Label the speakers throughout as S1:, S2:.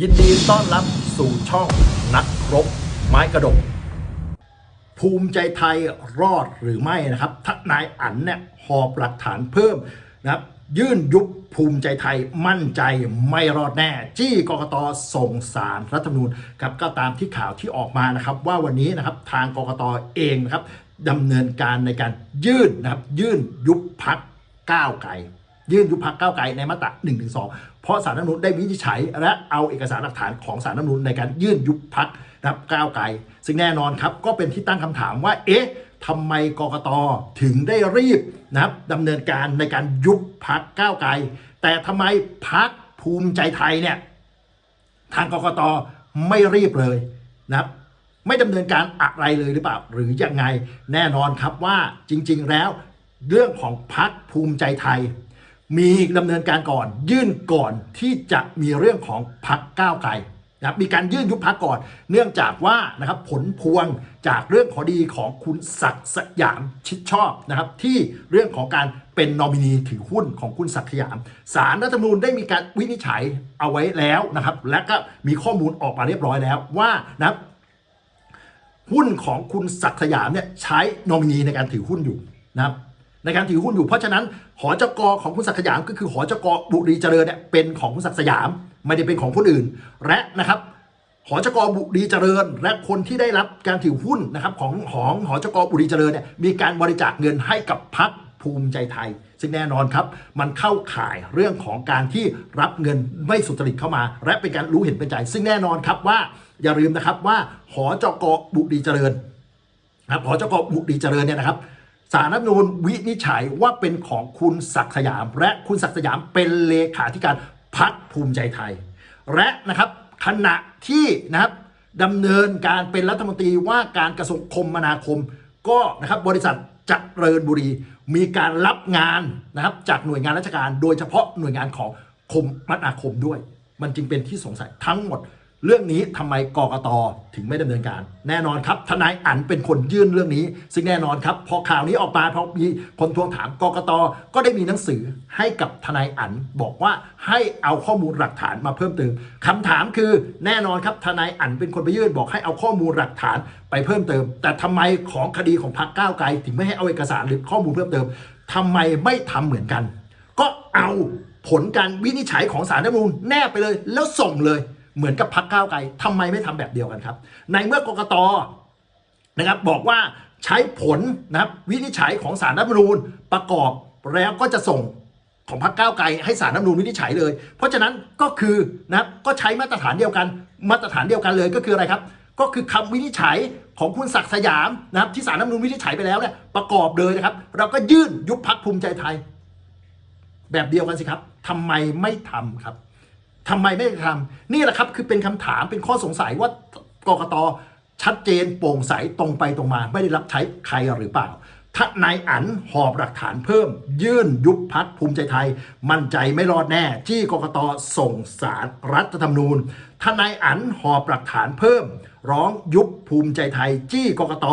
S1: ยินดีต้อนรับสู่ช่องนักครบ ไม้กระดก ภูมิใจไทยรอดหรือไม่นะครับทนายอันเนี่ยหอบหลักฐานเพิ่มนะครับยื่นยุบภูมิใจไทยมั่นใจไม่รอดแน่ จี้กกตส่งสารรัฐธรรมนูญครับก็ตามที่ข่าวที่ออกมานะครับ ว่าวันนี้นะครับทางกกตเองนะครับดำเนินการในการยื่นนะครับยื่นยุบพักก้าวไกล ยื่นยุบพักก้าวไกลในมาตรา1นึเพราะสารรัฐมนูญได้วินิจฉัย และเอาเอกสารหลักฐานของสารรัฐมนูญในการยื่นยุบพักนะครับก้าวไกล ซึ่งแน่นอนครับก็เป็นที่ตั้งคำถามว่า เอ๊ะทำไมกกตถึงได้รีบนะครับดำเนินการในการยุบพักก้าวไกล แต่ทำไมพักภูมิใจไทยเนี่ยทางกกตไม่รีบเลยนะครับไม่ดำเนินการอะไรเลยหรือเปล่าหรือยังไงแน่นอนครับว่าจริง ๆ แล้วเรื่องของพักภูมิใจไทย มีดำเนินการก่อน ยื่นก่อนที่จะมีเรื่องของพักก้าวไกลนะครับมีการยื่นยุบพักก่อน เนื่องจากว่านะครับผลพวงจากเรื่องคดีของคุณศักดิ์สยามชิดชอบนะครับที่เรื่องของการเป็นนอมินีถือหุ้นของคุณศักดิ์สยามสารรัฐธรรมนูญได้มีการวินิจฉัยเอาไว้แล้วนะครับ และก็มีข้อมูลออกมาเรียบร้อยแล้วว่านะครับหุ้นของคุณศักดิ์สยามเนี่ยใช้นอมินีในการถือหุ้นอยู่นะครับ ในการถือหุ้นอยู่ เพราะฉะนั้นหอจกอของคุณศักดิ์สยามก็คือหอจกอบุรีเจริญเนี่ยเป็นของคุณศักดิ์สยาม ไม่ได้เป็นของคนอื่น และนะครับหอจกอบุรีเจริญ และคนที่ได้รับการถือหุ้นนะครับของของหอจกอบุรีเจริญเนี่ยมีการบริจาคเงินให้กับพรรคภูมิใจไทย ซึ่งแน่นอนครับ มันเข้าข่ายเรื่องของการที่รับเงินไม่สุจริตเข้ามา และเป็นการรู้เห็นเป็นใจ ซึ่งแน่นอนครับว่าอย่าลืมนะครับว่าหอจกอบุรีเจริญครับหอเจ้ากบุรีเจริญเนี่ยนะครับ สารรัฐมนูญวินิจฉัยว่าเป็นของคุณศักดิ์สยาม และคุณศักดิ์สยามเป็นเลขาธิการพักภูมิใจไทย และนะครับขณะที่นะครับดำเนินการเป็นรัฐมนตรีว่าการกระทรวงคมนาคม ก็นะครับบริษัทเจริญบุรีมีการรับงานนะครับจากหน่วยงานราชการ โดยเฉพาะหน่วยงานของคมนาคมด้วย มันจึงเป็นที่สงสัยทั้งหมด เรื่องนี้ทำไมกกตถึงไม่ดำเนินการ แน่นอนครับทนายอั๋นเป็นคนยื่นเรื่องนี้ ซึ่งแน่นอนครับ พอข่าวนี้ออกมาพอมีคนทวงถามกกตก็ได้มีหนังสือให้กับทนายอั๋นบอกว่าให้เอาข้อมูลหลักฐานมาเพิ่มเติมคำถามคือแน่นอนครับทนายอั๋นเป็นคนไปยื่นบอกให้เอาข้อมูลหลักฐานไปเพิ่มเติม แต่ทำไมของคดีของพรรคก้าวไกลถึงไม่ให้เอาเอกสารหรือข้อมูลเพิ่มเติมทำไมไม่ทำเหมือนกัน ก็เอาผลการวินิจฉัยของสารรัฐมนูญแนบไปเลย แล้วส่งเลย เหมือนกับพักก้าวไกลทำไมไม่ทำแบบเดียวกันครับ ในเมื่อกกตนะครับบอกว่าใช้ผลนะครับวินิจฉัยของสารรัฐมนูญประกอบแล้วก็จะส่งของพรรคก้าวไกลให้สารรัฐมนูญวินิจฉัยเลย เพราะฉะนั้นก็คือนะครับก็ใช้มาตรฐานเดียวกัน มาตรฐานเดียวกันเลยก็คืออะไรครับ ก็คือคำวินิจฉัยของคุณศักดิ์สยามนะครับที่สารรัฐมนูญวินิจฉัยไปแล้วเนี่ยประกอบเลยนะครับ เราก็ยื่นยุบพักภูมิใจไทย แบบเดียวกันสิครับทำไมไม่ทำครับ ทำไมไม่ทำนี่แหละครับคือเป็นคำถามเป็นข้อสงสัยว่ากกตชัดเจนโปร่งใสตรงไปตรงมา ไม่ได้รับใช้ใครหรือเปล่าถ้านายอันหอบหลักฐานเพิ่ม ยื่นยุบพักภูมิใจไทย มั่นใจไม่รอดแน่ ที่กกตส่งสารรัฐธรรมนูญทนายอันหอบหลักฐานเพิ่ม ร้องยุบภูมิใจไทยจี้กกต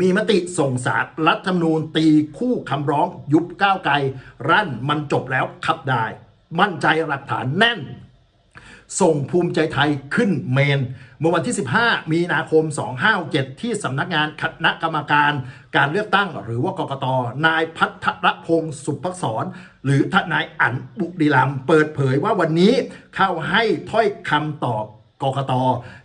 S1: มีมติส่งสารรัฐธรรมนูญตีคู่คำร้องยุบก้าวไกล รั่นมันจบแล้วขับได้ มั่นใจหลักฐานแน่น ส่งภูมิใจไทยขึ้นเมน เมื่อวันที่ 15 มีนาคม 2567ที่สำนักงานคณะกรรมการการเลือกตั้งหรือว่ากกต นายพัทรพงศ์สุภศรหรือทนายอันบุรีรัมเปิดเผยว่าวันนี้เข้าให้ถ้อยคำตอบ กกต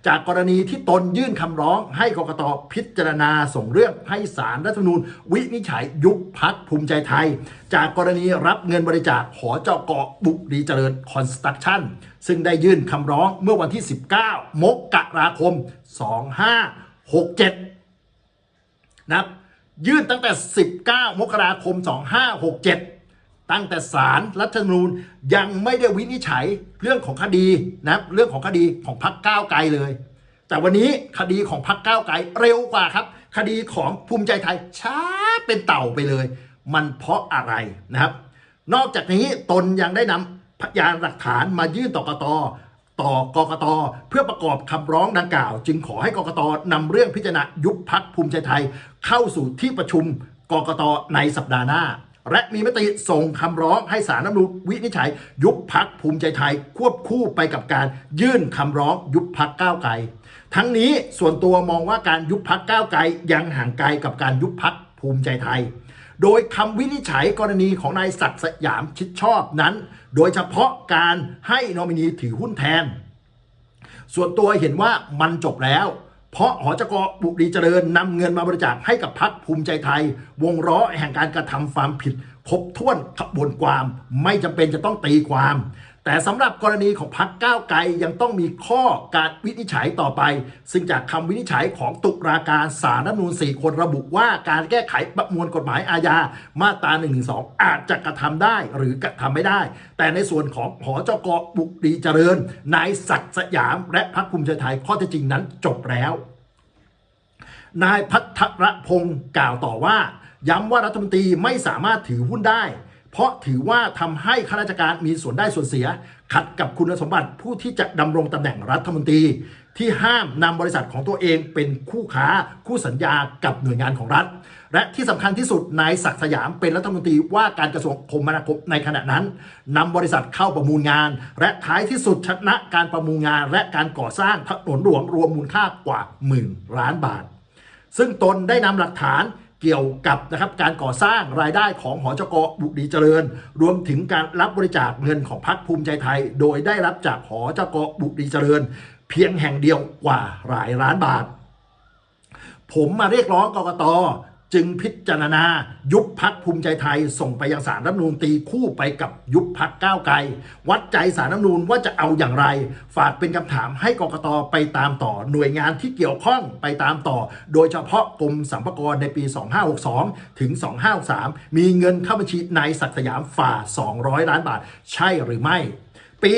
S1: จากกรณีที่ตนยื่นคำร้องให้กกตพิจารณาส่งเรื่องให้สารรัฐธรรมนูญ วินิจฉัยยุบพักภูมิใจไทย จากกรณีรับเงินบริจาคหอเจ้าเกาะบุรีเจริญคอนสตรักชั่น ซึ่งได้ยื่นคำร้องเมื่อวันที่ 19 มกราคม 2567 นะครับยื่นตั้งแต่ 19 มกราคม 2567 ตั้งแต่ศาลรัฐธรรมนูญยังไม่ได้วินิจฉัยเรื่องของคดีนะเรื่องของคดีของพรรคก้าวไกลเลย แต่วันนี้คดีของพรรคก้าวไกลเร็วกว่าครับ คดีของภูมิใจไทยช้าเป็นเต่าไปเลย มันเพราะอะไรนะครับ นอกจากนี้ตนยังได้นำพยานหลักฐานมายื่นต่อกกตต่อกกตเพื่อประกอบคำร้องดังกล่าว จึงขอให้กกตนำเรื่องพิจารณายุบพักภูมิใจไทย เข้าสู่ที่ประชุมกกตในสัปดาห์หน้า และมีมติส่งคำร้องให้สารรัฐธรรมนูญวินิจฉัย ยุบพักภูมิใจไทยควบคู่ไปกับการยื่นคำร้องยุบพักก้าวไกล ทั้งนี้ส่วนตัวมองว่าการยุบพักก้าวไกลยังห่างไกลกับการยุบพักภูมิใจไทย โดยคำวินิจฉัยกรณีของนายศักดิ์สยามชิดชอบนั้น โดยเฉพาะการให้นอมินีถือหุ้นแทน ส่วนตัวเห็นว่ามันจบแล้ว เพราะหอจกบุรีเจริญนำเงินมาบริจาคให้กับพักภูมิใจไทย วงล้อแห่งการกระทำความผิด ครบถ้วนขบวนความ ไม่จำเป็นจะต้องตีความ แต่สำหรับกรณีของพักก้าวไกลยังต้องมีข้อการวินิจฉัยต่อไป ซึ่งจากคำวินิจฉัยของตุลาการสารรัฐธรรมนูญ4คนระบุว่าการแก้ไขประมวลกฎหมายอาญามาตรา1นึอาจจะกระทำได้หรือกระทำไม่ได้ แต่ในส่วนของหอจกบุรีเจริญนายศักดิ์สยาม และพรรคภูมิใจไทยข้อเท็จจริงนั้นจบแล้ว นายพัทรพงศ์กล่าวต่อว่าย้ำว่ารัฐมนตรีไม่สามารถถือหุ้นได้ เพราะถือว่าทำให้ข้าราชการมีส่วนได้ส่วนเสีย ขัดกับคุณสมบัติผู้ที่จะดำรงตำแหน่งรัฐมนตรี ที่ห้ามนำบริษัทของตัวเองเป็นคู่ค้าคู่สัญญากับหน่วยงานของรัฐ และที่สำคัญที่สุดนายศักดิ์สยามเป็นรัฐมนตรีว่าการกระทรวงคมนาคมในขณะนั้นนำบริษัทเข้าประมูลงาน และท้ายที่สุดชนะการประมูลงาน และการก่อสร้างถนนหลวงรวมมูลค่ากว่าหมื่นล้านบาท ซึ่งตนได้นำหลักฐาน เกี่ยวกับนะครับการก่อสร้างรายได้ของหอจกบุรีเจริญ รวมถึงการรับบริจาคเงินของพรรคภูมิใจไทย โดยได้รับจากหอจกบุรีเจริญ เพียงแห่งเดียวกว่าหลายล้านบาท ผมมาเรียกร้องกกต จึงพิจารณายุบพักภูมิใจไทยส่งไปยังสารรัฐนูญตีคู่ไปกับยุบพักก้าวไกล วัดใจสารรัฐนูญว่าจะเอาอย่างไร ฝากเป็นคำถามให้กกตไปตามต่อหน่วยงานที่เกี่ยวข้องไปตามต่อ โดยเฉพาะกรมสรรพากรในปี 2562 ถึง 2563 มีเงินเข้าบัญชีนายศักสยามฝ่า 200 ล้านบาท ใช่หรือไม่ ปี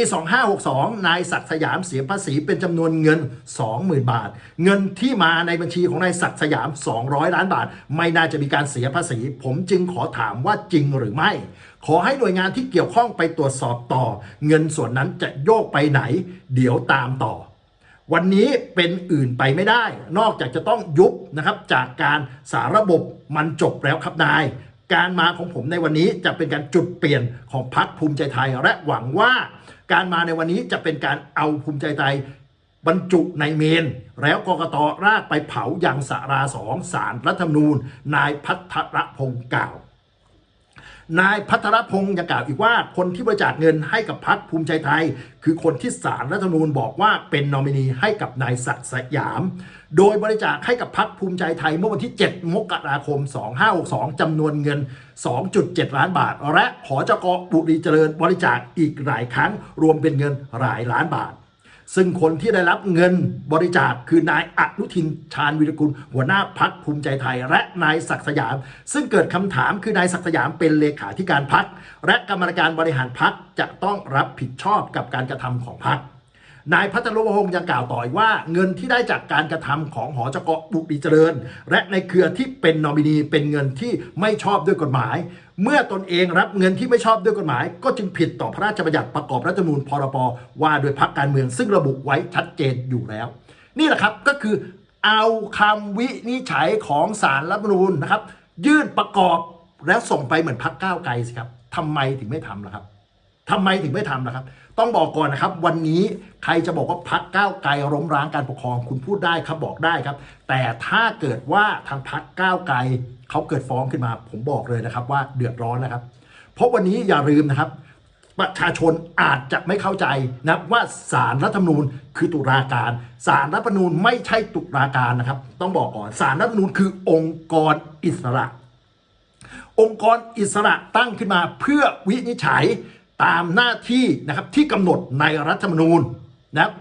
S1: 2562 นายศักดิ์สยามเสียภาษีเป็นจำนวนเงิน 20,000 บาท เงินที่มาในบัญชีของนายศักดิ์สยาม 200 ล้านบาท ไม่น่าจะมีการเสียภาษี ผมจึงขอถามว่าจริงหรือไม่ ขอให้หน่วยงานที่เกี่ยวข้องไปตรวจสอบต่อ เงินส่วนนั้นจะโยกไปไหน เดี๋ยวตามต่อวันนี้เป็นอื่นไปไม่ได้ นอกจากจะต้องยุบนะครับจากการสารระบบมันจบแล้วครับนาย การมาของผมในวันนี้จะเป็นการจุดเปลี่ยนของพรรคภูมิใจไทย และหวังว่าการมาในวันนี้จะเป็นการเอาภูมิใจไทยบรรจุในเมน แล้วกกตรากไปเผาอย่างสาราสองสารรัฐธรรมนูญ นายพัทรพงศ์กล่าว นายพัทรพงศ์ยังกล่าวอีกว่าคนที่บริจาคเงินให้กับพรรคภูมิใจไทย คือคนที่สารรัฐธรรมนูญบอกว่าเป็นนอมินีให้กับนายศักดิ์สยาม โดยบริจาคให้กับพรรคภูมิใจไทยเมื่อวันที่ 7 มกราคม 2562จำนวนเงิน 2.7 ล้านบาท และหอจกบุรีเจริญบริจาคอีกหลายครั้งรวมเป็นเงินหลายล้านบาท ซึ่งคนที่ได้รับเงินบริจาคคือนายอนุทินชาญวิรกุล หัวหน้าพักภูมิใจไทย และนายศักสยาม ซึ่งเกิดคำถามคือนายศักสยามเป็นเลขาธิการพักและกรรมการบริหารพักจะต้องรับผิดชอบกับการกระทำของพัก นายพัทรพงศ์ยังกล่าวต่ออีกว่า เงินที่ได้จากการกระทำของหอจกบุรีเจริญ และในเครือที่เป็นนอมินีเป็นเงินที่ไม่ชอบด้วยกฎหมาย เมื่อตนเองรับเงินที่ไม่ชอบด้วยกฎหมาย ก็จึงผิดต่อพระราชบัญญัติประกอบรัฐธรรมนูญพรบว่าโดยพักการเมืองซึ่งระบุไว้ชัดเจนอยู่แล้ว นี่แหละครับก็คือเอาคำวินิจฉัยของสารรัฐธรรมนูญนะครับ ยื่นประกอบแล้วส่งไปเหมือนพักก้าวไกลสิครับทำไมถึงไม่ทำล่ะครับ ทำไมถึงไม่ทำนะครับ ต้องบอกก่อนนะครับ วันนี้ใครจะบอกว่าพักก้าวไกลล้มร้างการปกครองคุณพูดได้ครับบอกได้ครับ แต่ถ้าเกิดว่าทางพักก้าวไกลเขาเกิดฟ้องขึ้นมา ผมบอกเลยนะครับ ว่าเดือดร้อนนะครับ เพราะวันนี้อย่าลืมนะครับ ประชาชนอาจจะไม่เข้าใจนะครับว่าสารรัฐธรรมนูญคือตุลาการสารรัฐธรรมนูญไม่ใช่ตุลาการนะครับ ต้องบอกก่อนสารรัฐธรรมนูญคือองค์กรอิสระ องค์กรอิสระตั้งขึ้นมาเพื่อวินิจฉัย ตามหน้าที่นะครับที่กำหนดในรัฐธรรมนูญนะครับ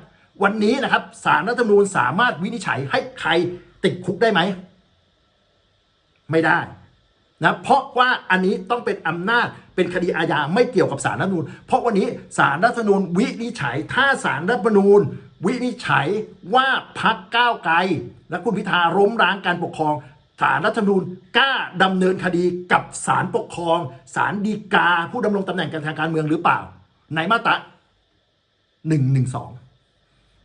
S1: วันนี้นะครับสารรัฐธรรมนูญสามารถวินิจฉัยให้ใครติดคุกได้ไหม ไม่ได้นะเพราะว่าอันนี้ต้องเป็นอำนาจเป็นคดีอาญาไม่เกี่ยวกับสารรัฐธรรมนูญเพราะวันนี้สารรัฐธรรมนูญวินิจฉัยถ้าสารรัฐธรรมนูญ วินิจฉัยว่าพักก้าวไกล และคุณพิธาล้มร้างการปกครอง สารรัฐธรรมนูญกล้าดำเนินคดีกับสารปกครองสารดีกา ผู้ดำรงตำแหน่งการทางการเมืองหรือเปล่า ในมาตราหนึ่งหนึ่งสอง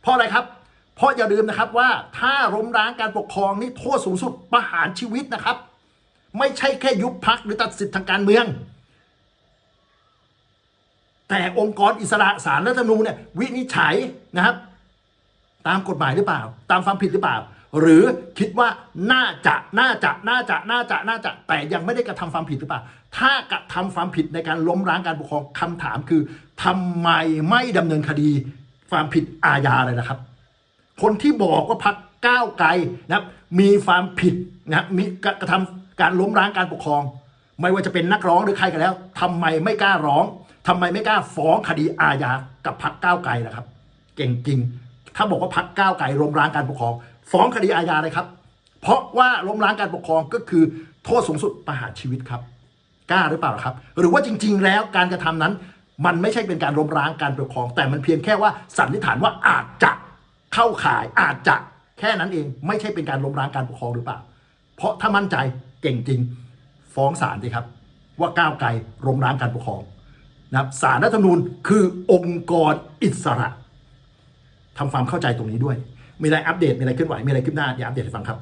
S1: เพราะอะไรครับ เพราะอย่าลืมนะครับว่าถ้าล้มร้างการปกครองนี่โทษสูงสุดประหารชีวิตนะครับ ไม่ใช่แค่ยุบพักหรือตัดสิทธิทางการเมือง แต่องค์กรอิสระสารรัฐธรรมนูญเนี่ยวินิจฉัยนะครับ ตามกฎหมายหรือเปล่า ตามความผิดหรือเปล่า หรือคิดว่าน่าจะน่าจะน่าจะน่าจะน่าจะ แต่ยังไม่ได้กระทำความผิดหรือเปล่า ถ้ากระทำความผิดในการล้มล้างการปกครองคำถามคือทำไมไม่ดำเนินคดีความผิดอาญาเลยนะครับ คนที่บอกว่าพักก้าวไกลนะครับมีความผิดนะมีกระทำการล้มล้างการปกครอง ไม่ว่าจะเป็นนักร้องหรือใครก็แล้วทำไมไม่กล้าร้องทำไมไม่กล้าฟ้องคดีอาญากับพักก้าวไกลล่ะครับ เก่งจริง ถ้าบอกว่าพักก้าวไกลล้มล้างการปกครอง ฟ้องคดีอาญาเลยครับ เพราะว่าล้มล้างการปกครองก็คือโทษสูงสุดประหารชีวิตครับ กล้าหรือเปล่าครับ หรือว่าจริง ๆ แล้วการกระทำนั้น มันไม่ใช่เป็นการล้มล้างการปกครอง แต่มันเพียงแค่ว่าสันนิษฐานว่าอาจจะเข้าข่ายอาจจะแค่นั้นเองไม่ใช่เป็นการล้มล้างการปกครองหรือเปล่า เพราะถ้ามั่นใจเก่งจริง ฟ้องศาลสิครับ ว่าก้าวไกลล้มล้างการปกครองนะครับศาลรัฐธรรมนูญคือองค์กรอิสระทำความเข้าใจตรงนี้ด้วย มีอะไรอัปเดตมีอะไรขึ้นไหวมีอะไรขึ้นหน้าอย่าอัปเดตให้ฟังครับ